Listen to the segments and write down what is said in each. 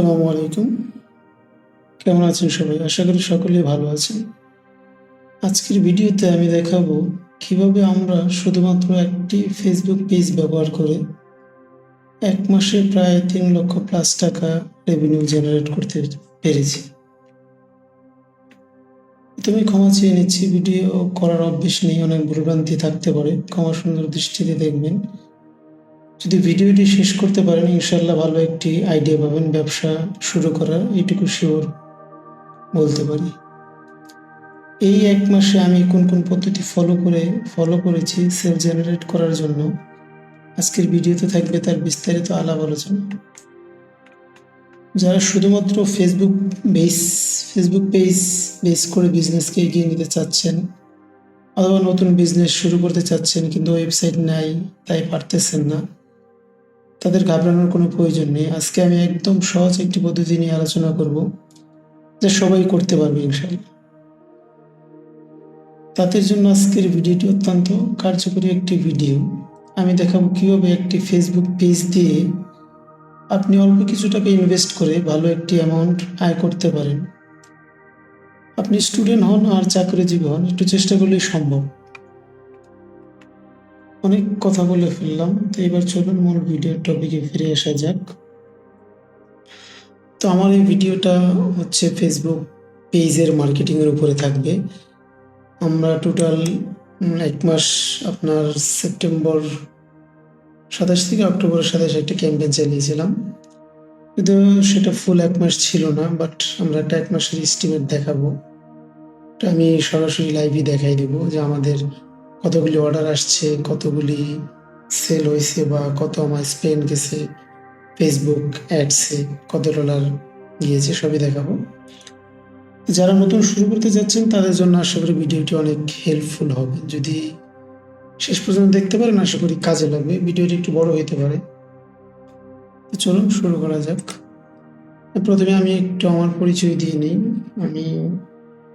আসসালামু আলাইকুম। কেমন আছেন সবাই? আশা করি সকলেই ভালো আছেন। আজকের ভিডিওতে আমি দেখাবো কীভাবে আমরা শুধুমাত্র একটি ফেসবুক পেজ ব্যবহার করে এক মাসে প্রায় তিন লক্ষ প্লাস টাকা রেভিনিউ জেনারেট করতে পেরেছি। তুমি ক্ষমা চেয়ে নিচ্ছি, ভিডিও করার অভ্যেস নেই, অনেক ভুলভ্রান্তি থাকতে পারে। ক্ষমা সুন্দর দৃষ্টিতে দেখবেন। যদি ভিডিওটি শেষ করতে পারেন ইনশাল্লাহ ভালো একটি আইডিয়া পাবেন ব্যবসা শুরু করার এইটুকু শিওর বলতে পারি। এই এক মাসে আমি কোন কোন পদ্ধতি ফলো করে ফলো করেছি সেল জেনারেট করার জন্য। আজকের ভিডিওতে থাকবে তার বিস্তারিত আলাপ আলোচনা। যারা শুধুমাত্র Facebook base Facebook page base করে বিজনেসকে এগিয়ে নিতে চাচ্ছেন, অথবা নতুন বিজনেস শুরু করতে চাচ্ছেন, কিন্তু ওয়েবসাইট নাই, তাই পারতেছেন না। তাদের ঘাবড়ানোর কোনো প্রয়োজন নেই। আজকে আমি একদম সহজ একটি পদ্ধতি নিয়ে আলোচনা করব, যা সবাই করতে পারবে ইনশাল্লাহ তাদের জন্য আজকের ভিডিওটি অত্যন্ত কার্যকরী একটি ভিডিও। আমি দেখাবো কীভাবে একটি ফেসবুক পেজ দিয়ে আপনি অল্প কিছু টাকা ইনভেস্ট করে ভালো একটি অ্যামাউন্ট আয় করতে পারেন। আপনি স্টুডেন্ট হন আর চাকরিজীবী হন, একটু চেষ্টা করলেই সম্ভব। অনেক কথা বলে ফেললাম, তো এবার চলুন মূল ভিডিওর টপিকে ফিরে আসা যাক। তো আমার এই ভিডিওটা হচ্ছে ফেসবুক পেজের মার্কেটিংয়ের উপরে থাকবে। আমরা টোটাল এক মাস আপনার সেপ্টেম্বর সাতাশ থেকে অক্টোবর সাতাশ একটা ক্যাম্পেইন চালিয়েছিলাম। কিন্তু সেটা ফুল এক মাস ছিল না বাট আমরা একটা এক মাসের এস্টিমেট দেখাবো। আমি সরাসরি লাইভই দেখাই দেবো যে আমাদের কতগুলি অর্ডার আসছে, কতগুলি সেল হয়েছে বা কত আমার স্পেন্ড গেছে ফেসবুক অ্যাডসে কত ডলার গিয়েছে, সবই দেখাবো। যারা নতুন শুরু করতে যাচ্ছেন, তাদের জন্য আশা করি ভিডিওটি অনেক হেল্পফুল হবে। যদি শেষ পর্যন্ত দেখতে পারেন, আশা করি কাজে লাগবে। ভিডিওটি একটু বড় হইতে পারে। চলুন, শুরু করা যাক। প্রথমে আমি একটু আমার পরিচয় দিয়ে নিই। আমি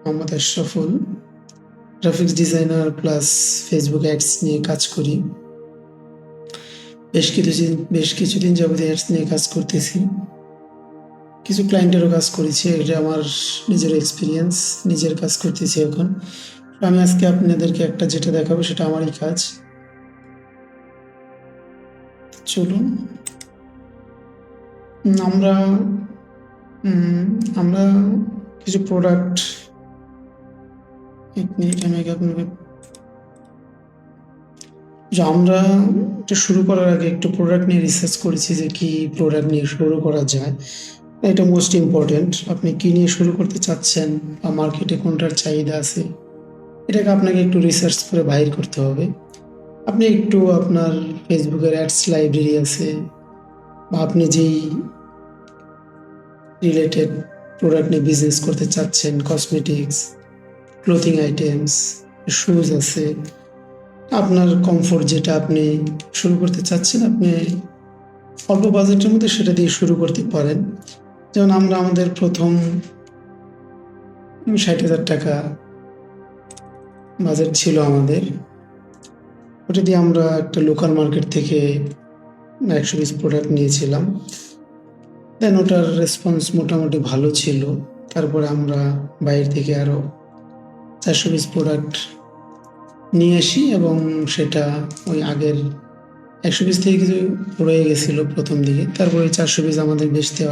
Mohammad Ashraful. Graphics designer plus Facebook ads নিয়ে কাজ করি। বেশ কিছুদিন বেশ কিছুদিন যাবত অ্যাডস নিয়ে কাজ করতেছি। কিছু ক্লায়েন্টেরও কাজ করেছি, এটা আমার নিজের এক্সপিরিয়েন্স নিজের কাজ করতেছি এখন। আমি আজকে আপনাদেরকে একটা যেটা দেখাবো, সেটা আমারই কাজ। চলুন। আমরা আমরা কিছু প্রোডাক্ট আমরা এটা শুরু করার আগে একটু প্রোডাক্ট নিয়ে রিসার্চ করেছি যে কি প্রোডাক্ট নিয়ে শুরু করা যায়। এটা মোস্ট ইম্পর্টেন্ট আপনি কি নিয়ে শুরু করতে চাচ্ছেন বা মার্কেটে কোনটার চাহিদা আছে, এটাকে আপনাকে একটু রিসার্চ করে বাইর করতে হবে। আপনি একটু আপনার ফেসবুকের অ্যাডস লাইব্রেরি আছে, বা আপনি যেই রিলেটেড প্রোডাক্ট নিয়ে বিজনেস করতে চাচ্ছেন কসমেটিক্স ক্লোথিং আইটেমস শুজ আছে। আপনার কমফোর্ট যেটা আপনি শুরু করতে চাচ্ছেন, আপনি অল্প বাজেটের মধ্যে সেটা দিয়ে শুরু করতে পারেন। যেমন আমরা আমাদের প্রথম ষাট হাজার টাকা বাজেট ছিল আমাদের। ওটা দিয়ে আমরা একটা লোকাল মার্কেট থেকে একশো পিস প্রোডাক্ট নিয়েছিলাম। দেন ওটার রেসপন্স মোটামুটি ভালো ছিল। তারপরে আমরা বাইরে থেকে আরও চারশো পিস প্রোডাক্ট নিয়ে আসি এবং সেটা ওই আগের একশো পিস থেকে কিছু রয়ে গেছিল প্রথম দিকে। তারপরে চারশো পিস আমাদের বেচতে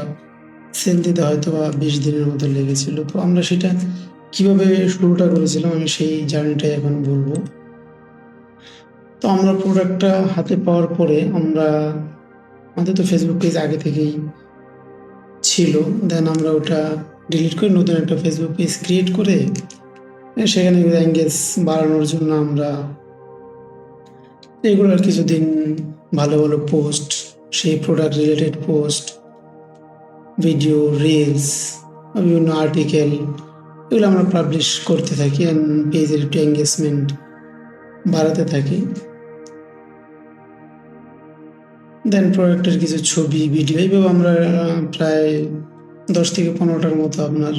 সেল দিতে হয়তো বা বিশ দিনের মতো লেগেছিল। তো আমরা সেটা কীভাবে শুরুটা করেছিলাম আমি সেই জার্নিটাই এখন বলব। তো আমরা প্রোডাক্টটা হাতে পাওয়ার পরে আমরা, আমাদের তো ফেসবুক পেজ আগে থেকেই ছিল। দেন আমরা ওটা ডিলিট করে নতুন একটা ফেসবুক পেজ ক্রিয়েট করে সেখানে এঙ্গেজ বাড়ানোর জন্য আমরা রেগুলার কিছুদিন ভালো ভালো পোস্ট সেই product related post video reels বিভিন্ন আর্টিকেল এগুলো আমরা পাবলিশ করতে থাকি অ্যান্ড পেজের একটু এঙ্গেজমেন্ট বাড়াতে থাকি। দেন প্রোডাক্টের কিছু ছবি ভিডিও এইভাবে আমরা প্রায় দশ থেকে পনেরোটার মতো আপনার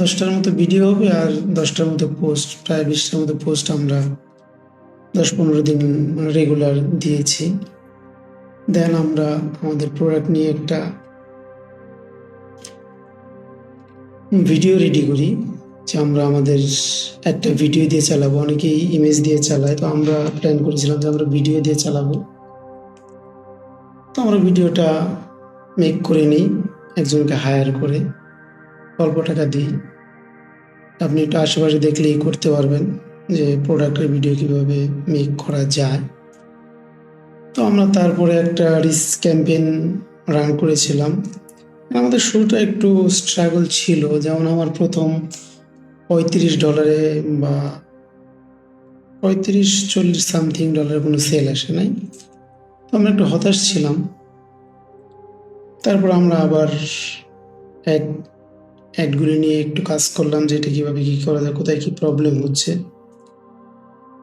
দশটার মতো ভিডিও হবে আর দশটার মতো পোস্ট, প্রায় বিশটার মতো পোস্ট আমরা দশ পনেরো দিন রেগুলার দিয়েছি। দেন আমরা আমাদের প্রোডাক্ট নিয়ে একটা ভিডিও রেডি করি, যে আমরা আমাদের একটা ভিডিও দিয়ে চালাবো। অনেকেই ইমেজ দিয়ে চালায়, তো আমরা প্ল্যান করেছিলাম যে আমরা ভিডিও দিয়ে চালাবো। তো আমরা ভিডিওটা মেক করে নিই, একজনকে হায়ার করে। অল্প টাকা দিই আপনি একটু আশেপাশে দেখলেই করতে পারবেন যে প্রোডাক্টের ভিডিও কীভাবে মেক করা যায়। তো আমরা তারপরে একটা রিস্ক ক্যাম্পেইন রান করেছিলাম। আমাদের শুরুটা একটু স্ট্রাগল ছিল। যেমন আমার প্রথম পঁয়ত্রিশ ডলারে বা পঁয়ত্রিশ, চল্লিশ সামথিং ডলারের কোনো সেল আসে নাই। তো আমরা একটু হতাশ ছিলাম। তারপর আমরা আবার অ্যাড অ্যাডগুলি নিয়ে একটু কাজ করলাম যে এটা কীভাবে কী করা যায়, কোথায় কী প্রবলেম হচ্ছে।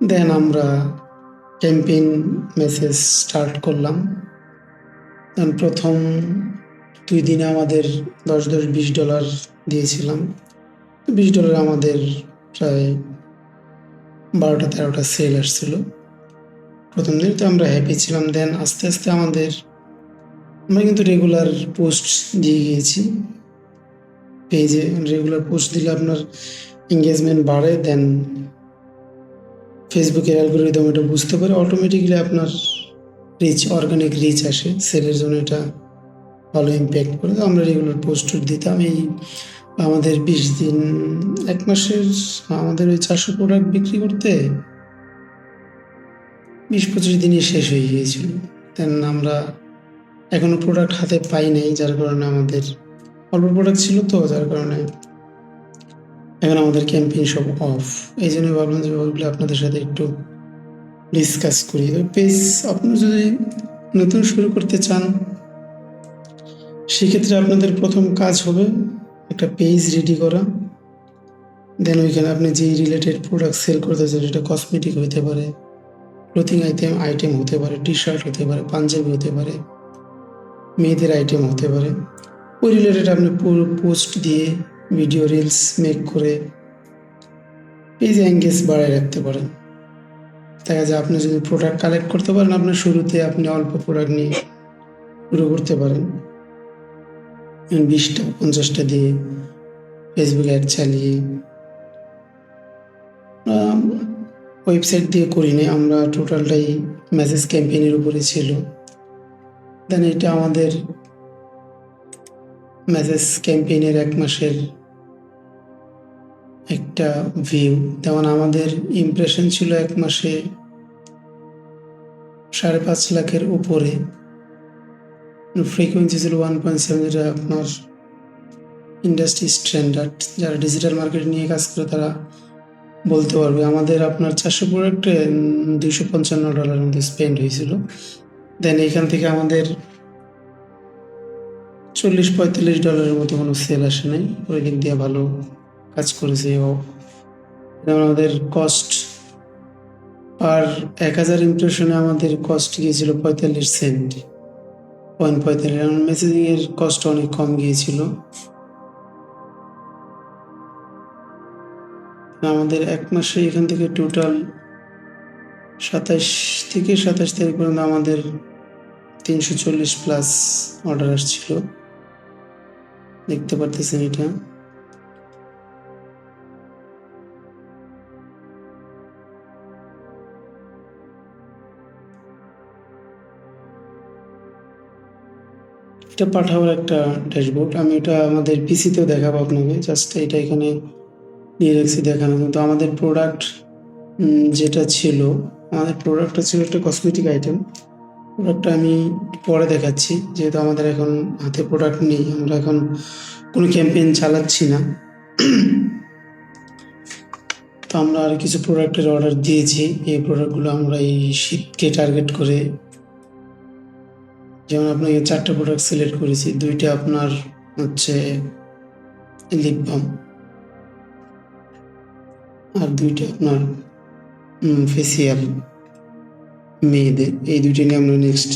দেন আমরা ক্যাম্পেইন মেসেজ স্টার্ট করলাম। দেন প্রথম দুই দিনে আমাদের দশ দশ বিশ ডলার দিয়েছিলাম। বিশ ডলার আমাদের প্রায় বারোটা তেরোটা সেল আসছিল। প্রথম দিন তো আমরা হ্যাপি ছিলাম। দেন আস্তে আস্তে আমাদের, আমরা কিন্তু রেগুলার পোস্ট দিয়ে গিয়েছি। পেজে রেগুলার পোস্ট দিলে আপনার এঙ্গেজমেন্ট বাড়ে দেন ফেসবুকের অ্যালগোরিদম এটা বুঝতে পারে অটোমেটিকলি আপনার রিচ অর্গানিক রিচ আসে সেলের জন্য এটা ভালো ইম্প্যাক্ট করে। তো আমরা রেগুলার পোস্ট দিতাম, এই আমাদের বিশ দিন, এক মাসের, আমাদের ওই চারশো প্রোডাক্ট বিক্রি করতে বিশ পঁচিশ দিনই শেষ হয়ে গিয়েছিল। দেন আমরা এখনও প্রোডাক্ট হাতে পাই নাই, যার কারণে আমাদের অল্প প্রোডাক্ট ছিল তো, যার কারণে এখন আমাদের ক্যাম্পেইন সব অফ এই জন্য ভাবলাম যে ওইগুলো আপনাদের সাথে একটু ডিসকাস করি। পেজ আপনি যদি নতুন শুরু করতে চান, সেক্ষেত্রে আপনাদের প্রথম কাজ হবে একটা পেজ রেডি করা। দেন ওইখানে আপনি যেই রিলেটেড প্রোডাক্ট সেল করতে চান, সেটা কসমেটিক হতে পারে ক্লোথিং আইটেম আইটেম হতে পারে টি শার্ট হতে পারে, পাঞ্জাবি হতে পারে, মেয়েদের আইটেম হতে পারে। ওই রিলেটেড আপনি পোস্ট দিয়ে ভিডিও রিলস মেক করে পেজ এঙ্গেজ বাড়ায় রাখতে পারেন। দেখা যায় আপনি যদি প্রোডাক্ট কালেক্ট করতে পারেন, আপনার শুরুতে আপনি অল্প প্রোডাক্ট নিয়ে শুরু করতে পারেন। বিশটা, পঞ্চাশটা দিয়ে ফেসবুক অ্যাড চালিয়ে ওয়েবসাইট দিয়ে করিনি, আমরা টোটালটাই মেসেজ ক্যাম্পেইনের উপরে ছিল। দেন এটা আমাদের মেসেজ ক্যাম্পেইনের এক মাসের একটা ভিউ তেমন আমাদের ইমপ্রেশন ছিল এক মাসে সাড়ে পাঁচ লাখের উপরে। ফ্রিকোয়েন্সি ছিল ওয়ান পয়েন্ট সেভেন যেটা আপনার ইন্ডাস্ট্রি স্ট্যান্ডার্ড যারা ডিজিটাল মার্কেট নিয়ে কাজ করে, তারা বলতে পারবে। আমাদের আপনার চারশো প্রোডাক্টে দুইশো পঞ্চান্ন ডলারের মধ্যে স্পেন্ড হয়েছিল। দেন এখান থেকে আমাদের চল্লিশ পঁয়তাল্লিশ ডলারের মতো কোনো সেল আসে নাই। ওই দিক দিয়ে ভালো কাজ করেছে ও আমাদের কস্ট পার এক হাজার ইমপ্রেশনে আমাদের কস্ট গিয়েছিল পঁয়তাল্লিশ সেন্ট পয়েন্ট পঁয়তাল্লিশ মেসেজিংয়ের কস্ট অনেক কম গিয়েছিল। আমাদের এক মাসে এখান থেকে টোটাল সাতাশ থেকে সাতাশ তারিখ পর্যন্ত আমাদের তিনশো চল্লিশ প্লাস অর্ডার আসছিল। দেখতে পারতেছেন এটা। এটা পাঠাবার একটা ড্যাশবোর্ড। আমি এটা আমাদের পিসিতেও দেখাবো আপনাকে। জাস্ট এটা এখানে নিয়ে রাখছি দেখানো কিন্তু আমাদের প্রোডাক্ট যেটা ছিল, আমাদের প্রোডাক্টটা ছিল একটা কসমেটিক আইটেম প্রোডাক্টটা আমি পরে দেখাচ্ছি। যেহেতু আমাদের এখন হাতে প্রোডাক্ট নেই, আমরা এখন কোনো ক্যাম্পেইন চালাচ্ছি না। তো আমরা আর কিছু প্রোডাক্টের অর্ডার দিয়েছি। এই প্রোডাক্টগুলো আমরা এই শীতকে টার্গেট করে যেমন আপনাকে চারটে প্রোডাক্ট সিলেক্ট করেছি, দুইটা আপনার হচ্ছে লিপ বাম আর দুইটা আপনার ফেসিয়াল মেয়েদের। এই দুইটা নিয়ে আমরা নেক্সট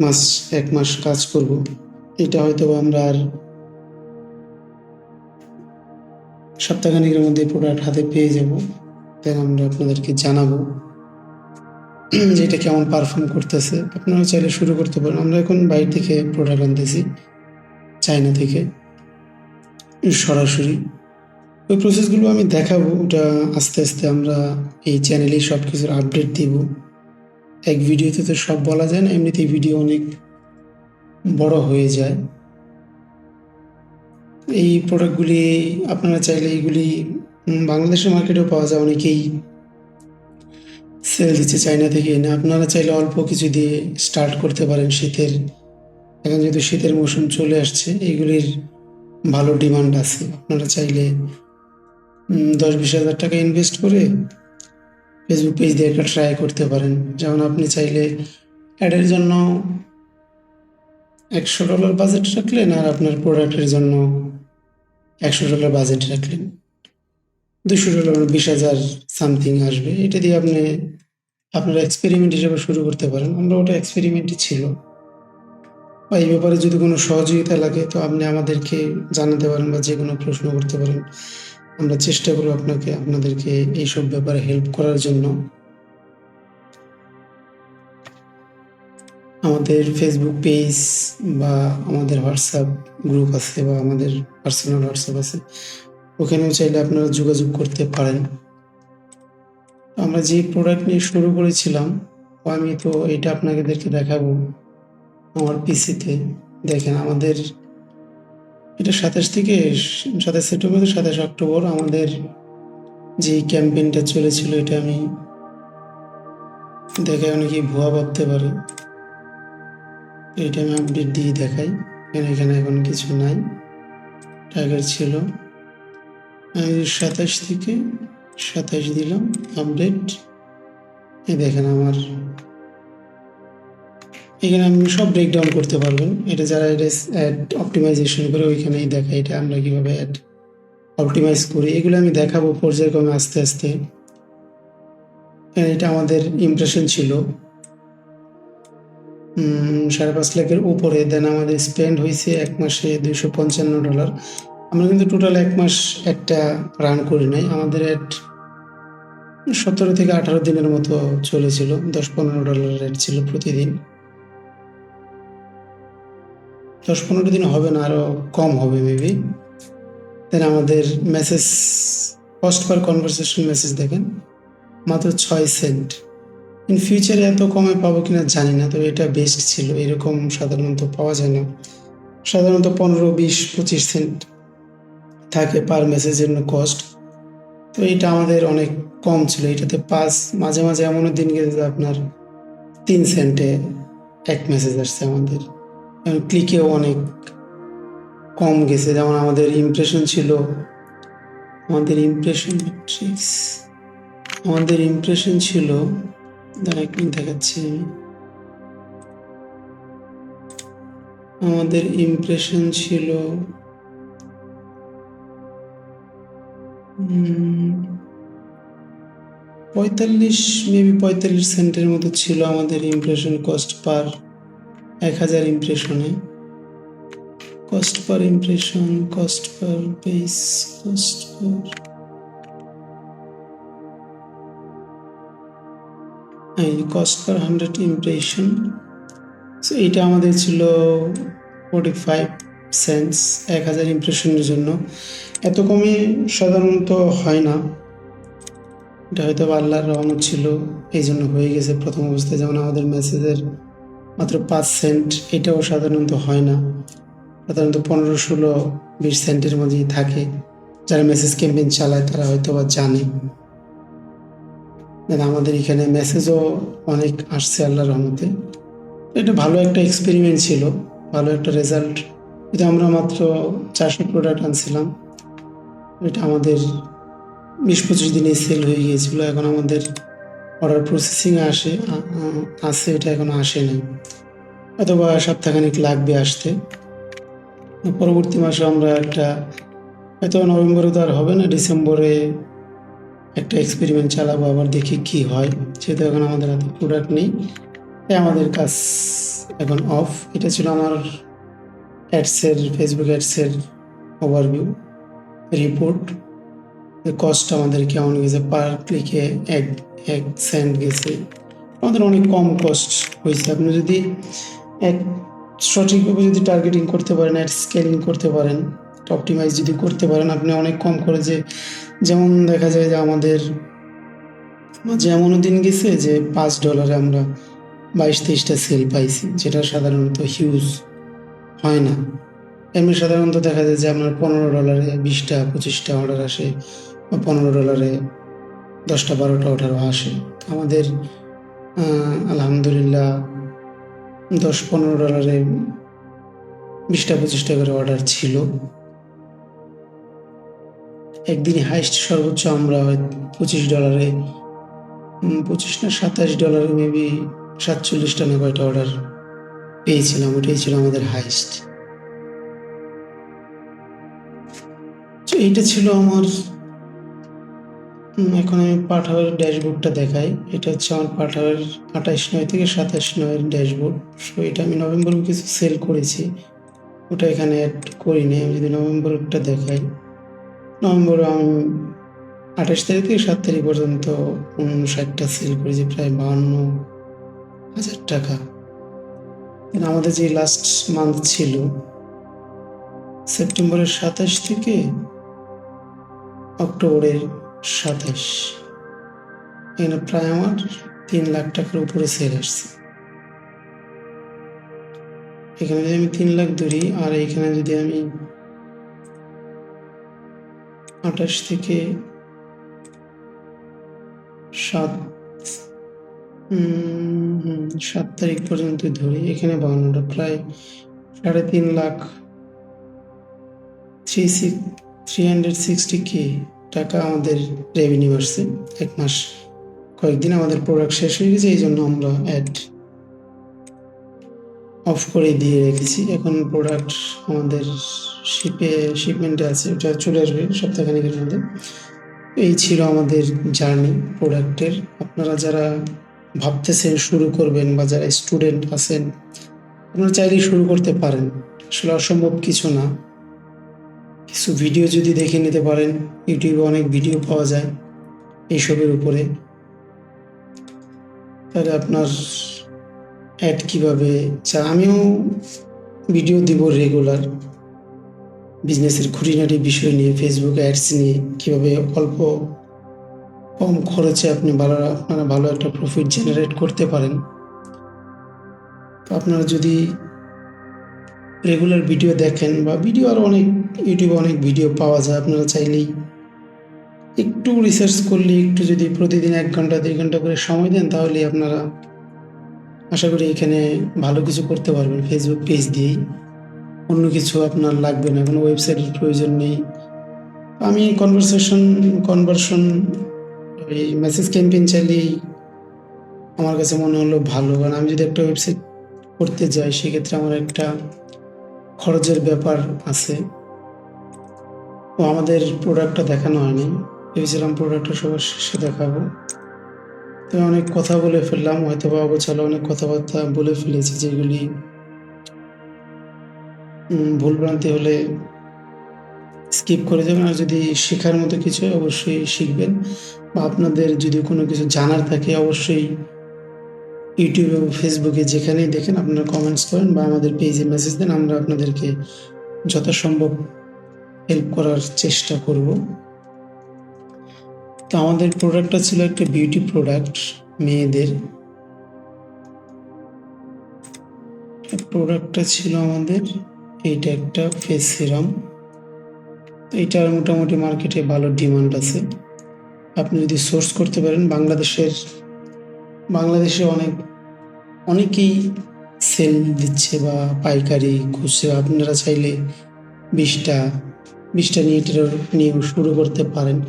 মাস, এক মাস কাজ করব। এটা হয়তো আমরা আর সপ্তাহখানিকের মধ্যে প্রোডাক্ট হাতে পেয়ে যাব। দেন আমরা আপনাদেরকে জানাব যে এটা কেমন পারফর্ম করতেছে। আপনারা চাইলে শুরু করতে পারেন। আমরা এখন বাইরে থেকে প্রোডাক্ট আনতেছি চায়না থেকে, সরাসরি। ওই প্রসেসগুলো আমি দেখাবো। ওটা আস্তে আস্তে আমরা এই চ্যানেলেই সব কিছুর আপডেট দিব। এক ভিডিওতে তো সব বলা যায় না, এমনিতেই ভিডিও অনেক বড় হয়ে যায়। এই প্রোডাক্টগুলি আপনারা চাইলে এইগুলি বাংলাদেশের মার্কেটেও পাওয়া যায়, অনেকেই সেল দিচ্ছে চায়না থেকে। এনে আপনারা চাইলে অল্প কিছু দিয়ে স্টার্ট করতে পারেন শীতের। এখন যেহেতু শীতের মৌসুম চলে আসছে এইগুলির ভালো ডিমান্ড আছে। আপনারা চাইলে দশ বিশ হাজার টাকা ইনভেস্ট করে ফেসবুক পেজ দিয়ে একটা ট্রাই করতে পারেন। যেমন আপনি চাইলে অ্যাডের জন্য একশো ডলার বাজেট রাখলেন আর আপনার প্রোডাক্টের জন্য একশো ডলার বাজেট রাখলেন। দুশো ডলার বিশ হাজার সামথিং আসবে। এটা দিয়ে আপনি আপনার এক্সপেরিমেন্ট হিসেবে শুরু করতে পারেন। আমরা ওটা এক্সপেরিমেন্টই ছিল। বা এই ব্যাপারে যদি কোনো সহযোগিতা লাগে তো আপনি আমাদেরকে জানাতে পারেন বা যে কোনো প্রশ্ন করতে পারেন। আমরা চেষ্টা করব আপনাকে, আপনাদেরকে এইসব ব্যাপারে হেল্প করার জন্য। আমাদের ফেসবুক পেজ বা আমাদের হোয়াটসঅ্যাপ গ্রুপ আছে বা আমাদের পার্সোনাল হোয়াটসঅ্যাপ আছে। ওখানেও চাইলে আপনারা যোগাযোগ করতে পারেন। আমরা যে প্রোডাক্ট নিয়ে শুরু করেছিলাম আমি তো এটা আপনাদেরকে দেখাবো। আমার পিসিতে দেখেন, আমাদের এটা সাতাশ থেকে সাতাশ সেপ্টেম্বর থেকে সাতাশ অক্টোবর আমাদের যে ক্যাম্পেইনটা চলেছিল, এটা আমি দেখে অনেকেই ভুয়া ভাবতে পারে। এটা আমি আপডেট দিয়ে দেখাই। এখানে এখানে এখন কিছু নাই। টাইগার ছিল। আমি সাতাশ থেকে সাতাশ দিলাম আপডেট এই দেখেন আমার এখানে আপনি সব ব্রেকডাউন করতে পারবেন এটা যারা এটা অ্যাড অপটিমাইজেশন করে ওইখানেই দেখা, এটা আমরা কীভাবে অ্যাড অপটিমাইজ করি, এগুলো আমি দেখাবো পর্যায়ক্রমে আস্তে আস্তে। এটা আমাদের ইমপ্রেশন ছিল। সাড়ে পাঁচ লাখের উপরে। দেন আমাদের স্পেন্ড হয়েছে এক মাসে দুইশো পঞ্চান্ন ডলার আমরা কিন্তু টোটাল এক মাস একটা রান করি নাই। আমাদের অ্যাড সতেরো থেকে আঠারো দিনের মতো চলেছিল। দশ পনেরো ডলার রেট ছিল প্রতিদিন। দশ পনেরো দিন হবে না আরও কম হবে মেবি দেন আমাদের message cost per conversation message দেখেন, মাত্র ছয় সেন্ট ইন ফিউচারে এত কমে পাবো কিনা জানি না, তবে এটা বেস্ট ছিল, এরকম সাধারণত পাওয়া যায় না। সাধারণত পনেরো, বিশ, পঁচিশ সেন্ট থাকে পার মেসেজের কস্ট তো এটা আমাদের অনেক কম ছিল, এটাতে পাঁচ, মাঝে মাঝে এমনও দিন গেছে আপনার তিন সেন্টে এক মেসেজ আসছে আমাদের। ক্লিকেও অনেক কম গেছে। যেমন আমাদের ইমপ্রেশন ছিল, আমাদের ইমপ্রেশন ম্যাট্রিক্স আমাদের ইমপ্রেশন ছিল, দাঁড়া এক মিনিট দেখাচ্ছি। আমাদের ইমপ্রেশন ছিল পঁয়তাল্লিশ মেবি পঁয়তাল্লিশ সেন্টের মতো ছিল আমাদের ইমপ্রেশন কস্ট পার এক হাজার ইমপ্রেশনে cost per impression cost per base cost per cost per hundred impression so এইটা আমাদের ছিল ফোর্টি ফাইভ সেন্টস এক হাজার ইমপ্রেশনের জন্য। এত কমে সাধারণত হয় না। এটা হয়তো আল্লাহর রহমত ছিল এই জন্য হয়ে গেছে প্রথম অবস্থায়। যেমন আমাদের মেসেজের মাত্র পাঁচ সেন্ট, এটাও সাধারণত হয় না। সাধারণত পনেরো, ষোলো, বিশ সেন্টের মধ্যেই থাকে। যারা মেসেজ ক্যাম্পেইন চালায়, তারা হয়তো বা জানে আমাদের এখানে মেসেজও অনেক আসছে আল্লাহর রহমতে। এটা ভালো একটা এক্সপেরিমেন্ট ছিল, ভালো একটা রেজাল্ট এটা আমরা মাত্র চারশো প্রোডাক্ট আনছিলাম। এটা আমাদের বিশ পঁচিশ দিনে সেল হয়ে গিয়েছিল। এখন আমাদের অর্ডার প্রসেসিং আসে আসে এটা এখনও আসে নাই। অথবা সপ্তাহখানিক লাগবে আসতে। পরবর্তী মাসে আমরা একটা, হয়তো নভেম্বরে তো আর হবে না, ডিসেম্বরে একটা এক্সপেরিমেন্ট চালাবো, আবার দেখি কি হয়। যেহেতু এখন আমাদের হাতে প্রোডাক্ট নেই, তাই আমাদের কাজ এখন অফ এটা ছিল আমার অ্যাডসের ফেসবুক অ্যাডসের ওভারভিউ রিপোর্ট কস্ট আমাদের কেমন গেছে পার ক্লিকে এক এক সেন্ট গেছে। আমাদের অনেক কম কস্ট হয়েছে। আপনি যদি এক সঠিকভাবে যদি টার্গেটিং করতে পারেন অ্যাড স্কেলিং করতে পারেন অপটিমাইজ যদি করতে পারেন, আপনি অনেক কম যে যেমন দেখা যায় যে আমাদের মাঝে এমনও দিন গেছে যে পাঁচ ডলারে আমরা বাইশ তেইশটা সেল পাইছি, যেটা সাধারণত হিউজ হয় না। এমনি সাধারণত দেখা যায় যে আপনার পনেরো ডলারে বিশটা, পঁচিশটা অর্ডার আসে, বা পনেরো ডলারে দশটা বারোটা অর্ডারও আসে আমাদের আলহামদুলিল্লাহ দশ পনেরো ডলারে বিশটা পঁচিশটা করে অর্ডার ছিল। একদিনে হাইস্ট সর্বোচ্চ আমরা পঁচিশ ডলারে পঁচিশ না সাতাশ ডলারে মেবি সাতচল্লিশটা না কয়টা অর্ডার পেয়েছিলাম, ওটাই ছিল আমাদের হাইস্ট এইটা ছিল আমার এখন আমি পাঠাওয়ের ড্যাশবোর্ডটা দেখাই। এটা হচ্ছে আমার পাঠাওয়ের আঠাশ নয় থেকে সাতাশ নয়ের ড্যাশবোর্ড। সো এটা আমি নভেম্বরে কিছু সেল করেছি। ওটা এখানে অ্যাড করিনি, আমি যদি নভেম্বরটা দেখাই। নভেম্বরে আমি আঠাশ তারিখ থেকে সাত তারিখ পর্যন্ত উনষাটটা সেল করেছি, প্রায় বাহান্ন হাজার টাকা। আমাদের যে লাস্ট মান্থ ছিল, সেপ্টেম্বরের সাতাশ থেকে অক্টোবরের সাতাশ। এখানে প্রায় আমার তিন লাখ টাকার উপরে সেল আসছে। এখানে যদি আমি তিন লাখ ধরি, আর এইখানে যদি আমি আঠাশ থেকে সাত সাত তারিখ পর্যন্ত ধরি, এখানে বাউন্নটা, প্রায় সাড়ে তিন lakh three six three hundred sixty K টাকা আমাদের রেভিনিউ আসছে। এক মাস, কয়েকদিন আমাদের প্রোডাক্ট শেষ হয়ে গেছে, এই জন্য আমরা অ্যাড অফ করে দিয়ে রেখেছি। এখন প্রোডাক্ট আমাদের শিপে শিপমেন্টে আছে, ওটা চলে আসবে সপ্তাহখানিকের মধ্যে। এই ছিল আমাদের জার্নি প্রোডাক্টের আপনারা যারা ভাবতেছেন শুরু করবেন বা যারা স্টুডেন্ট আছেন, আপনারা চাইলেই শুরু করতে পারেন। আসলে অসম্ভব কিছু না। কিছু ভিডিও যদি দেখে নিতে পারেন, ইউটিউবে অনেক ভিডিও পাওয়া যায় এইসবের উপরে। তাহলে আপনার অ্যাড কীভাবে? চা আমিও ভিডিও দিব রেগুলার বিজনেসের খুঁটিনাটি বিষয় নিয়ে ফেসবুক অ্যাডস নিয়ে, কীভাবে অল্প কম খরচে আপনি ভালো, আপনারা ভালো একটা প্রফিট জেনারেট করতে পারেন। তো আপনারা যদি রেগুলার ভিডিও দেখেন বা ভিডিও আরও অনেক ইউটিউবে অনেক ভিডিও পাওয়া যায়। আপনারা চাইলেই একটু রিসার্চ করলে, একটু যদি প্রতিদিন এক ঘণ্টা দুই ঘণ্টা করে সময় দেন, তাহলে আপনারা আশা করি এখানে ভালো কিছু করতে পারবেন। ফেসবুক পেজ দিয়েই অন্য কিছু আপনার লাগবে না, কোনো ওয়েবসাইটের প্রয়োজন নেই। আমি কনভারসেশন কনভার্সন এই মেসেজ ক্যাম্পেইন চাইলেই আমার কাছে মনে হলো ভালো। কারণ আমি যদি একটা ওয়েবসাইট করতে যাই, সেক্ষেত্রে আমার একটা খরচের ব্যাপার আছে। ও আমাদের প্রোডাক্টটা দেখানো হয়নি। ভেবেছিলাম প্রোডাক্টটা সবার শেষে দেখাবো। তো অনেক কথা বলে ফেললাম। হয়তো বা অগোছালো অনেক কথাবার্তা বলে ফেলেছি যেগুলি ভুলভ্রান্তি হলে স্কিপ করে যাবেন আর যদি শেখার মতো কিছু অবশ্যই শিখবেন। বা আপনাদের যদি কোনো কিছু জানার থাকে, অবশ্যই ইউটিউবে এবং ফেসবুকে যেখানেই দেখেন আপনারা কমেন্টস করেন বা আমাদের পেজে মেসেজ দেন, আমরা আপনাদেরকে যথাসম্ভব হেল্প করার চেষ্টা করব। তো আমাদের প্রোডাক্টটা ছিল একটা বিউটি প্রোডাক্ট মেয়েদের। প্রোডাক্টটা ছিল আমাদের এইটা একটা ফেস সিরাম এইটার মোটামুটি মার্কেটে ভালো ডিমান্ড আছে। আপনি যদি সোর্স করতে পারেন, বাংলাদেশের বাংলাদেশে অনেক, অনেকেই সেল দিচ্ছে বা পাইকারি খুচরা। আপনারা চাইলে বিশটা বিশটা নিয়ে এটা নিয়ে শুরু করতে পারেন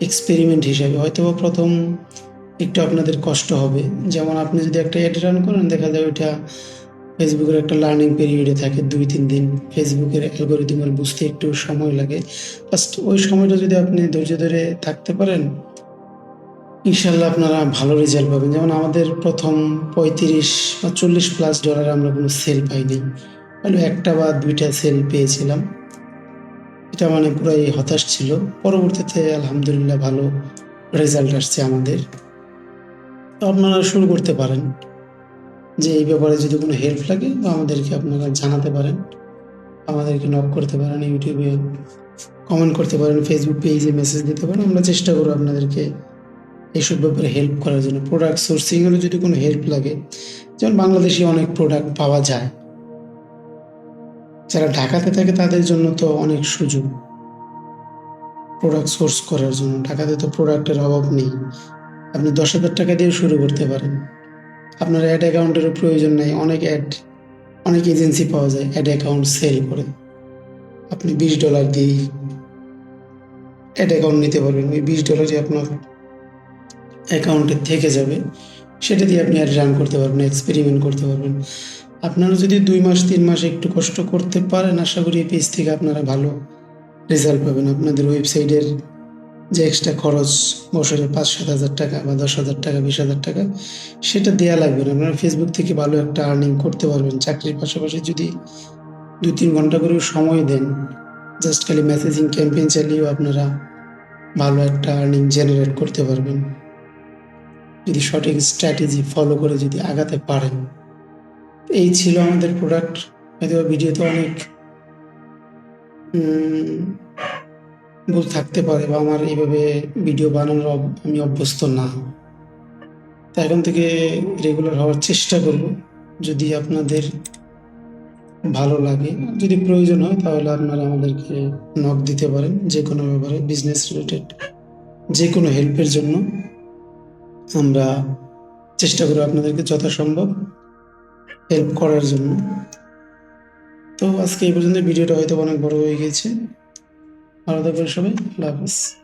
এক্সপেরিমেন্ট হিসাবে। হয়তো প্রথম একটু আপনাদের কষ্ট হবে। যেমন আপনি যদি একটা অ্যাড রান করেন, দেখা যায় ওইটা ফেসবুকের একটা লার্নিং পিরিয়ডে থাকে দুই, তিন দিন। ফেসবুকের অ্যালগোরিদমের বুঝতে একটু সময় লাগে। ফার্স্ট ওই সময়টা যদি আপনি ধৈর্য ধরে থাকতে পারেন ইনশাল্লাহ আপনারা ভালো রেজাল্ট পাবেন। যেমন আমাদের প্রথম পঁয়ত্রিশ বা চল্লিশ প্লাস ডলার আমরা কোনো সেল পাইনি। হয়তো একটা বা দুইটা সেল পেয়েছিলাম। এটা মানে পুরাই হতাশ ছিল। পরবর্তীতে আলহামদুলিল্লাহ ভালো রেজাল্ট আসছে আমাদের। তো আপনারা শুরু করতে পারেন। যে এই ব্যাপারে যদি কোনো হেল্প লাগে, তো আমাদেরকে আপনারা জানাতে পারেন। আমাদেরকে নক করতে পারেন ইউটিউবে কমেন্ট করতে পারেন ফেসবুক পেজে মেসেজ দিতে পারেন। আমরা চেষ্টা করব আপনাদেরকে এইসব ব্যাপারে হেল্প করার জন্য প্রোডাক্ট সোর্সিংয়েরও যদি কোনো হেল্প লাগে, যেমন বাংলাদেশে অনেক প্রোডাক্ট পাওয়া যায়। যারা ঢাকাতে থাকে তাদের জন্য তো অনেক সুযোগ। প্রোডাক্ট সোর্স করার জন্য ঢাকাতে তো প্রোডাক্টের অভাব নেই। আপনি দশ হাজার টাকা দিয়ে শুরু করতে পারেন। আপনার অ্যাড অ্যাকাউন্টেরও প্রয়োজন নেই, অনেক অ্যাড অনেক এজেন্সি পাওয়া যায় অ্যাড অ্যাকাউন্ট সেল করে। আপনি বিশ ডলার দিয়ে অ্যাড অ্যাকাউন্ট নিতে পারবেন। ওই বিশ ডলারই আপনার অ্যাকাউন্টে থেকে যাবে, সেটা দিয়ে আপনি আর রান করতে পারবেন এক্সপেরিমেন্ট করতে পারবেন। আপনারা যদি দুই মাস, তিন মাস একটু কষ্ট করতে পারেন, আশা করি এই পেজ থেকে আপনারা ভালো রেজাল্ট পাবেন। আপনাদের ওয়েবসাইটের যে এক্সট্রা খরচ, বছরে পাঁচ, সাত হাজার টাকা বা দশ হাজার টাকা, বিশ হাজার টাকা, সেটা দেওয়া লাগবে না। আপনারা ফেসবুক থেকে ভালো একটা আর্নিং করতে পারবেন। চাকরির পাশাপাশি যদি দুই, তিন ঘণ্টা করেও সময় দেন জাস্ট খালি মেসেজিং ক্যাম্পেইন চালিয়েও আপনারা ভালো একটা আর্নিং জেনারেট করতে পারবেন। যদি সঠিক স্ট্র্যাটেজি ফলো করে যদি আগাতে পারেন। এই ছিল আমাদের প্রোডাক্ট হয়তো ভিডিওতে অনেক ভুল থাকতে পারে বা আমার এইভাবে ভিডিও বানানোর আমি অভ্যস্ত না। তো এখন থেকে রেগুলার হওয়ার চেষ্টা করব। যদি আপনাদের ভালো লাগে, যদি প্রয়োজন হয় তাহলে আপনারা আমাদেরকে নক দিতে পারেন যে কোনো ব্যাপারে বিজনেস রিলেটেড যে কোনো হেল্পের জন্য। আমরা চেষ্টা করব আপনাদেরকে যথাসম্ভব হেল্প করার জন্য। তো আজকে এই পর্যন্ত ভিডিওটা হয়তো অনেক বড় হয়ে গেছে আলাদা থাকবেন সবাই। আল্লাহ হাফিজ।